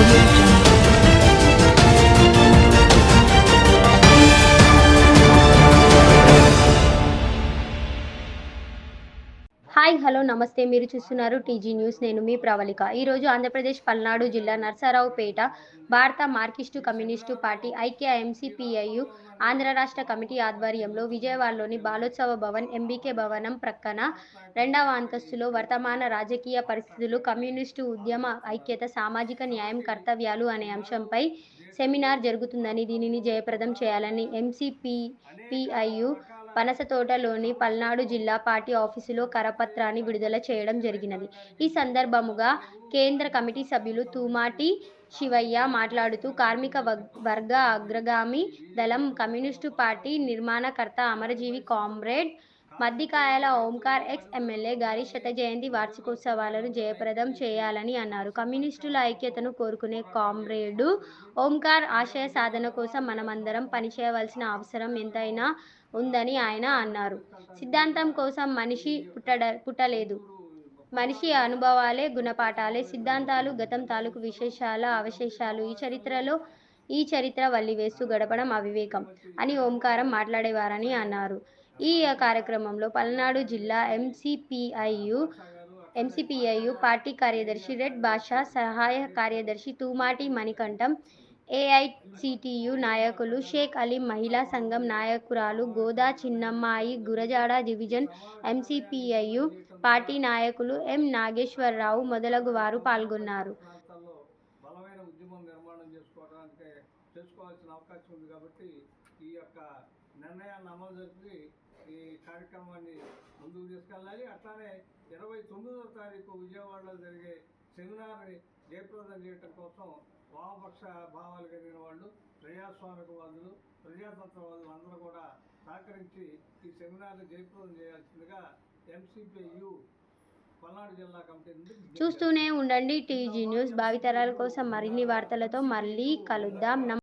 Thank you. Hi hello నమస్తే. మీరు చూస్తున్నారు టీజీ న్యూస్. నేను మీ ప్రవళిక. ఈరోజు ఆంధ్రప్రదేశ్ పల్నాడు జిల్లా నర్సారావుపేట భారత మార్కిస్టు కమ్యూనిస్టు పార్టీ ఐక్య ఎంసీపీఐయు ఆంధ్ర రాష్ట్ర కమిటీ ఆధ్వర్యంలో విజయవాడలోని బాలోత్సవ భవన్ ఎంబీకే భవనం ప్రక్కన రెండవ అంతస్తులో వర్తమాన రాజకీయ పరిస్థితులు కమ్యూనిస్టు ఉద్యమ ఐక్యత సామాజిక న్యాయం కర్తవ్యాలు అనే అంశంపై సెమినార్ జరుగుతుందని దీనిని జయప్రదం చేయాలని ఎంసిపిపిఐయు పనసతోటలోని పల్నాడు జిల్లా పార్టీ ఆఫీసులో కరపత్రాన్ని విడుదల చేయడం జరిగినది. ఈ సందర్భముగా కేంద్ర కమిటీ సభ్యులు తూమాటి శివయ్య మాట్లాడుతూ కార్మిక వర్గ అగ్రగామి దళం కమ్యూనిస్టు పార్టీ నిర్మాణకర్త అమరజీవి comrade Maddikayala Omkar ex MLA గారి శత జయంతి వార్షికోత్సవాలను జయప్రదం చేయాలని అన్నారు. కమ్యూనిస్టుల ఐక్యతను కోరుకునే కామ్రేడు ఓంకార్ ఆశయ సాధన కోసం మనమందరం పనిచేయవలసిన అవసరం ఎంతైనా ఉందని ఆయన అన్నారు. సిద్ధాంతం కోసం మనిషి పుట్టడ పుట్టలేదు. మనిషి అనుభవాలే గుణపాఠాలే సిద్ధాంతాలు గతం తాలూకు విశేషాల అవశేషాలు ఈ చరిత్రలో ఈ చరిత్ర వల్లివేస్తూ గడపడం అవివేకం అని ఓంకారం మాట్లాడేవారని అన్నారు. ఈ కార్యక్రమంలో పల్నాడు జిల్లా ఎంసీపీఐయు ఎంసీపీఐయు పార్టీ కార్యదర్శి రెడ్ బాషా సహాయ కార్యదర్శి తూమాటి మణికంఠం ఏఐసిటియు నాయకులు షేక్ అలీ మహిళా సంఘం నాయకురాలు గోదా చిన్నమ్మాయి గురజాడ డివిజన్ ఎంసీపీఐయు పార్టీ నాయకులు ఎం నాగేశ్వరరావు మొదలగు వారు పాల్గొన్నారు. చేసుకోవాల్సిన అవకాశం ఉంది కాబట్టి ఈ యొక్క నిర్ణయాన్ని అమలు జరిపి ఈ కార్యక్రమాన్ని ముందుకు తీసుకెళ్ళాలి. అట్లానే ఇరవై తొమ్మిదో తారీఖు విజయవాడలో జరిగే సెమినార్ని జయప్రదం చేయటం కోసం వామపక్ష భావాలు కలిగిన వాళ్ళు ప్రజాస్వామికవాదులు ప్రజాతంత్రవాదులు అందరూ కూడా సహకరించి ఈ సెమినార్ని జయప్రదం చేయాల్సిందిగా ఎంసీపీయు పల్నాడు జిల్లా కమిటీ చూస్తూనే ఉండండి టీజీ న్యూస్ భావితరాల కోసం మరిన్ని వార్తలతో మళ్ళీ కలుద్దాం.